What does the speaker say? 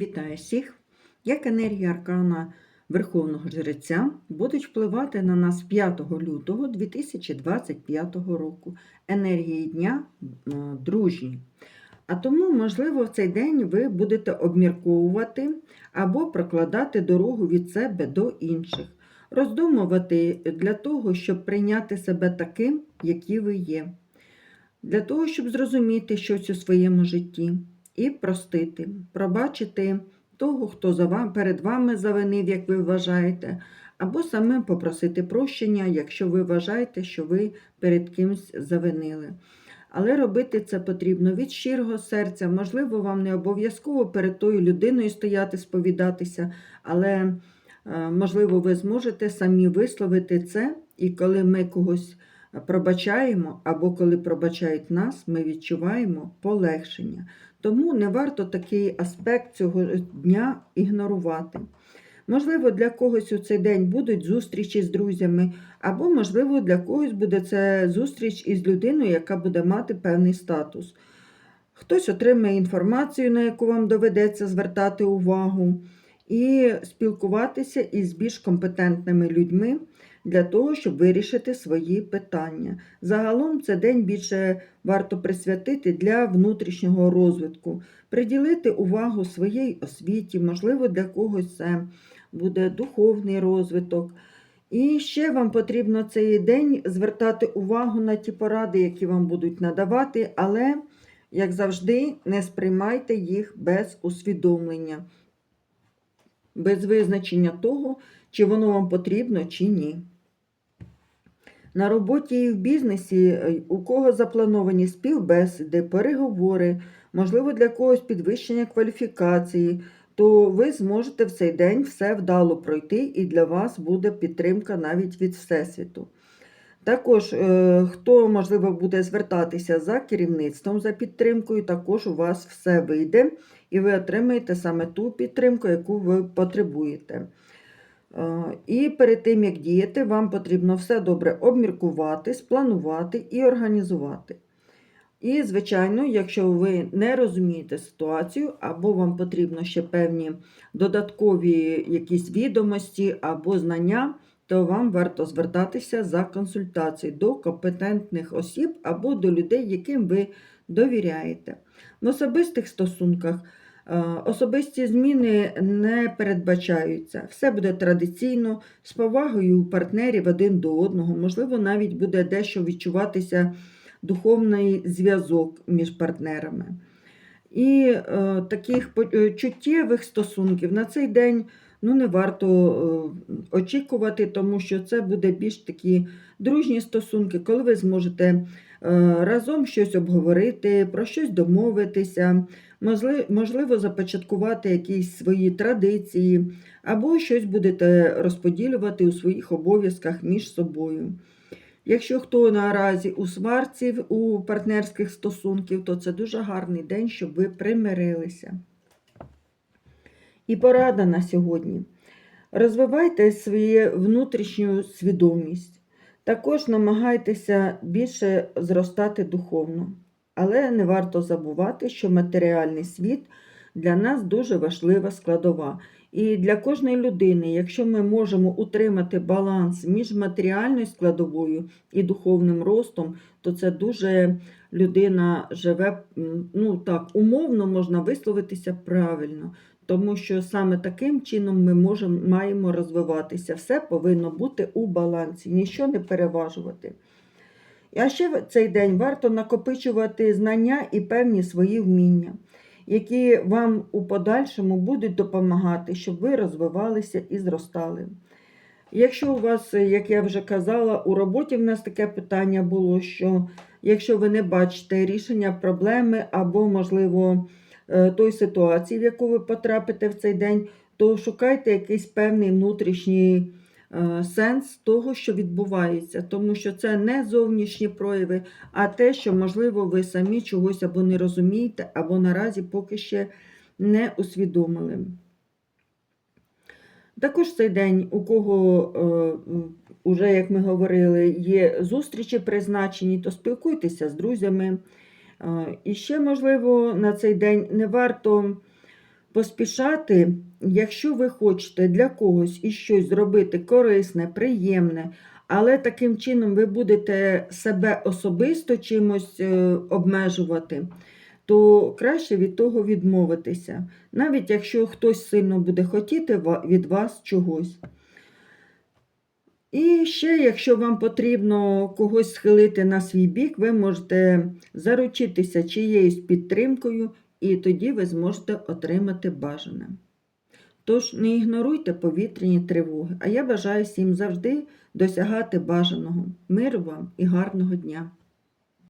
Вітаю всіх! Як енергія аркана Верховного Жреця будуть впливати на нас 5 лютого 2025 року. Енергії дня е, дружні. А тому, можливо, в цей день ви будете обмірковувати або прокладати дорогу від себе до інших, роздумувати для того, щоб прийняти себе таким, які ви є, для того, щоб зрозуміти щось у своєму житті і простити, пробачити того, хто за вам, перед вами завинив, як ви вважаєте, або самим попросити прощення, якщо ви вважаєте, що ви перед кимсь завинили. Але робити це потрібно від щирого серця. Можливо, вам не обов'язково перед тою людиною стояти, сповідатися, але, е, можливо, ви зможете самі висловити це, і коли ми когось пробачаємо, або коли пробачають нас, ми відчуваємо полегшення. Тому не варто такий аспект цього дня ігнорувати. Можливо, для когось у цей день будуть зустрічі з друзями, або, можливо, для когось буде це зустріч із людиною, яка буде мати певний статус. Хтось отримає інформацію, на яку вам доведеться звертати увагу, і спілкуватися із більш компетентними людьми для того, щоб вирішити свої питання. Загалом це день більше варто присвятити для внутрішнього розвитку, приділити увагу своїй освіті, можливо, для когось це буде духовний розвиток. І ще вам потрібно цей день звертати увагу на ті поради, які вам будуть надавати, але, як завжди, не сприймайте їх без усвідомлення, без визначення того, чи воно вам потрібно, чи ні. На роботі і в бізнесі, е, у кого заплановані співбесіди, переговори, можливо, для когось підвищення кваліфікації, то ви зможете в цей день все вдало пройти, і для вас буде підтримка навіть від Всесвіту. Також, е, хто, можливо, буде звертатися за керівництвом, за підтримкою, також у вас все вийде, і ви отримаєте саме ту підтримку, яку ви потребуєте. Е, і перед тим, як діяти, вам потрібно все добре обміркувати, спланувати і організувати. І, звичайно, якщо ви не розумієте ситуацію, або вам потрібно ще певні додаткові якісь відомості або знання, то вам варто звертатися за консультацією до компетентних осіб або до людей, яким ви довіряєте. В особистих стосунках. Е, особисті зміни не передбачаються. Все буде традиційно, з повагою партнерів один до одного. Можливо, навіть буде дещо відчуватися духовний зв'язок між партнерами. І е, таких е, чуттєвих стосунків на цей день ну, не варто е, очікувати, тому що це буде більш такі дружні стосунки, коли ви зможете разом щось обговорити, про щось домовитися можливо, започаткувати якісь свої традиції, або щось будете розподілювати у своїх обов'язках між собою. Якщо хто наразі у сварці у партнерських стосунків, то це дуже гарний день, щоб ви примирилися. І порада на сьогодні. Розвивайте свою внутрішню свідомість. Також намагайтеся більше зростати духовно. Але не варто забувати, що матеріальний світ для нас дуже важлива складова. І для кожної людини, якщо ми можемо утримати баланс між матеріальною складовою і духовним ростом, то це дуже людина живе, ну так, умовно можна висловитися правильно, тому що саме таким чином ми можемо, маємо розвиватися. Все повинно бути у балансі, нічого не переважувати. А ще в цей день варто накопичувати знання і певні свої вміння, які вам у подальшому будуть допомагати, щоб ви розвивалися і зростали. Якщо у вас, як я вже казала, у роботі в нас таке питання було, що якщо ви не бачите рішення проблеми або, можливо, той ситуації, в яку ви потрапите в цей день, то шукайте якийсь певний внутрішній. Е, сенс того, що відбувається, тому що це не зовнішні прояви, а те, що, можливо, ви самі чогось або не розумієте, або наразі поки ще не усвідомили. Також цей день, у кого, е, уже, як ми говорили, є зустрічі призначені, то спілкуйтеся з друзями. І ще, можливо, на цей день не варто поспішати, якщо ви хочете для когось і щось зробити корисне, приємне, але таким чином ви будете себе особисто чимось е, обмежувати, то краще від того відмовитися, навіть якщо хтось сильно буде хотіти від вас чогось. І ще, якщо вам потрібно когось схилити на свій бік, ви можете заручитися чиєюсь підтримкою, і тоді ви зможете отримати бажане. Тож не ігноруйте повітряні тривоги, а я бажаю всім завжди досягати бажаного. Миру вам і гарного дня!